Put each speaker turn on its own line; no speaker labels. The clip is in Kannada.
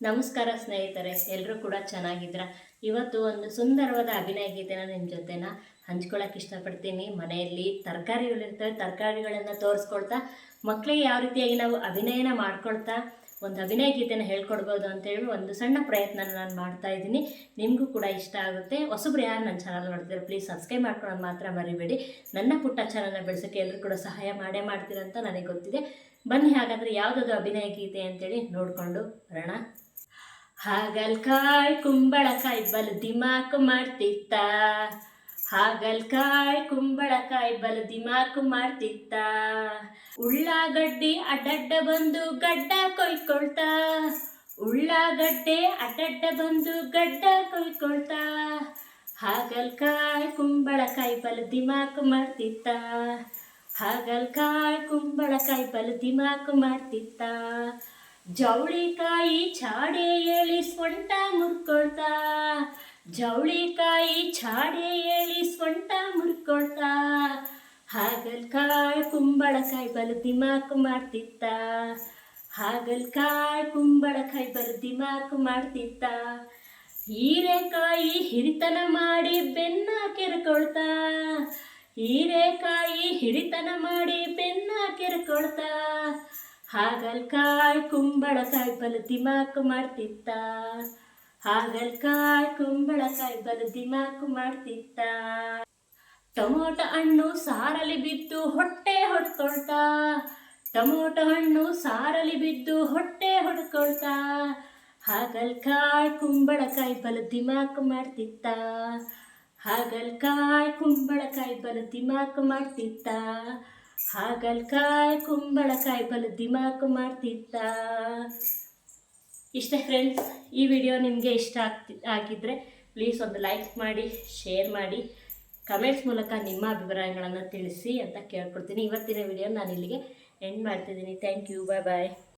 ನಮಸ್ಕಾರ ಸ್ನೇಹಿತರೆ ಎಲ್ಲರೂ ಕೂಡ ಚೆನ್ನಾಗಿದ್ರ ಇವತ್ತು ಒಂದು ಸುಂದರವಾದ ಅಭಿನಯ ಗೀತೆನ ನಿಮ್ಮ ಜೊತೆನ ಹಂಚ್ಕೊಳ್ಳೋಕೆ ಇಷ್ಟಪಡ್ತೀನಿ. ಮನೆಯಲ್ಲಿ ತರಕಾರಿಗಳಿರ್ತವೆ, ತರಕಾರಿಗಳನ್ನು ತೋರಿಸ್ಕೊಳ್ತಾ ಮಕ್ಕಳಿಗೆ ಯಾವ ರೀತಿಯಾಗಿ ನಾವು ಅಭಿನಯನ ಮಾಡ್ಕೊಳ್ತಾ ಒಂದು ಅಭಿನಯ ಗೀತೆನ ಹೇಳ್ಕೊಡ್ಬೋದು ಅಂತೇಳಿ ಒಂದು ಸಣ್ಣ ಪ್ರಯತ್ನ ನಾನು ಮಾಡ್ತಾ ಇದ್ದೀನಿ. ನಿಮಗೂ ಕೂಡ ಇಷ್ಟ ಆಗುತ್ತೆ. ಹೊಸಬ್ರು ಯಾರು ನನ್ನ ಚಾನಲ್ ನೋಡ್ತಿದ್ರೆ ಪ್ಲೀಸ್ ಸಬ್ಸ್ಕ್ರೈಬ್ ಮಾಡ್ಕೊಳ್ಳೋದು ಮಾತ್ರ ಮರಿಬೇಡಿ. ನನ್ನ ಪುಟ್ಟ ಚಾನಲ್ನ ಬೆಳೆಸೋಕ್ಕೆ ಎಲ್ಲರೂ ಕೂಡ ಸಹಾಯ ಮಾಡೇ ಮಾಡ್ತೀರಂತ ನನಗೆ ಗೊತ್ತಿದೆ. ಬನ್ನಿ ಹಾಗಾದರೆ ಯಾವುದಾದ್ರು ಅಭಿನಯ ಗೀತೆ ಅಂತೇಳಿ ನೋಡಿಕೊಂಡು ಬರೋಣ. ಹಾಗಲ್ಕಾಯ್ ಕುಂಬಳಕಾಯಿ ಬಲು ದಿಮಾಕು ಮಾಡ್ತಿತ್ತ? ಹಾಗಲ್ಕಾಯ್ ಕುಂಬಳಕಾಯಿ ಬಲ ದಿಮಾಕು ಮಾಡ್ತಿತ್ತ. ಉಳ್ಳಾಗಡ್ಡಿ ಅಡ್ಡಡ್ಡ ಬಂದು ಗಡ್ಡ ಕೊಯ್ಕೊಳ್ತಾ. ಉಳ್ಳಾಗಡ್ಡೆ ಅಡ್ಡಡ್ಡ ಬಂದು ಗಡ್ಡ ಕೊಯ್ಕೊಳ್ತಾ. ಹಾಗಲ್ಕಾಯ್ ಕುಂಬಳಕಾಯಿ ಬಲು ದಿಮಾಕು ಮಾಡ್ತಿತ್ತ. ಹಾಗಲ್ಕಾಯ್ ಕುಂಬಳಕಾಯಿ ಬಲ ದಿಮಾಕು ಮಾಡ್ತಿತ್ತ. ಜವಳಿಕಾಯಿ ಚಾಡೆ ಏಳಿ ಸ್ವಂಟ ಮುರ್ಕೊಳ್ತಾ. ಜವಳಿಕಾಯಿ ಚಾಡೆ ಏಳಿ ಸ್ವಂಟ ಮುರ್ಕೊಳ್ತಾ ಹಾಗಲ್ಕಾಯಿ ಕುಂಬಳಕಾಯಿ ಬಲು ದಿಮಾಕು ಮಾಡ್ತಿತ್ತ. ಹಾಗಲ್ಕಾಯಿ ಕುಂಬಳಕಾಯಿ ಬಲು ದಿಮಾಕು ಮಾಡ್ತಿತ್ತ. ಹೀರೆಕಾಯಿ ಹಿರಿತನ ಮಾಡಿ ಬೆನ್ನ ಕೆರ್ಕೊಳ್ತಾ. ಹೀರೆಕಾಯಿ ಹಿರಿತನ ಮಾಡಿ ಬೆನ್ನ ಕೆರ್ಕೊಳ್ತಾ. ಹಾಗಲ್ಕಾಯಿ ಕುಂಬಳಕಾಯಿ ಬಲು ದಿಮಾಕು ಮಾಡ್ತಿತ್ತ. ಹಾಗಲ್ಕಾಯ್ ಕುಂಬಳಕಾಯಿ ಬಲು ದಿಮಾಕು ಮಾಡ್ತಿತ್ತ. ಟೊಮೊಟೊ ಹಣ್ಣು ಸಾರಲಿ ಬಿದ್ದು ಹೊಟ್ಟೆ ಹೊಡ್ಕೊಳ್ತಾ. ಟೊಮೊಟೊ ಹಣ್ಣು ಸಾರಲಿ ಬಿದ್ದು ಹೊಟ್ಟೆ ಹೊಡ್ಕೊಳ್ತಾ. ಹಾಗಲ್ಕಾಯಿ ಕುಂಬಳಕಾಯಿ ಬಲು ದಿಮಾಕು ಮಾಡ್ತಿತ್ತ. ಹಾಗಲ್ಕಾಯಿ ಕುಂಬಳಕಾಯಿ ಬಲು ದಿಮಾಕು ಮಾಡ್ತಿತ್ತ. ಹಾಗಲ್ಕಾಯಿ ಕುಂಬಳಕಾಯಿ ಬಲು ದಿಮಾಕು ಮಾಡ್ತಿತ್ತ. ಇಷ್ಟೇ ಫ್ರೆಂಡ್ಸ್ ಈ ವಿಡಿಯೋ ನಿಮಗೆ ಇಷ್ಟ ಆಗ್ತಿ ಆಗಿದ್ದರೆ ಪ್ಲೀಸ್ ಒಂದು ಲೈಕ್ ಮಾಡಿ ಶೇರ್ ಮಾಡಿ ಕಮೆಂಟ್ಸ್ ಮೂಲಕ ನಿಮ್ಮ ಅಭಿಪ್ರಾಯಗಳನ್ನು ತಿಳಿಸಿ ಅಂತ ಕೇಳ್ಕೊಡ್ತೀನಿ. ಇವತ್ತಿನ ವಿಡಿಯೋ ನಾನು ಇಲ್ಲಿಗೆ ಎಂಡ್ ಮಾಡ್ತಿದ್ದೀನಿ. Thank you bye bye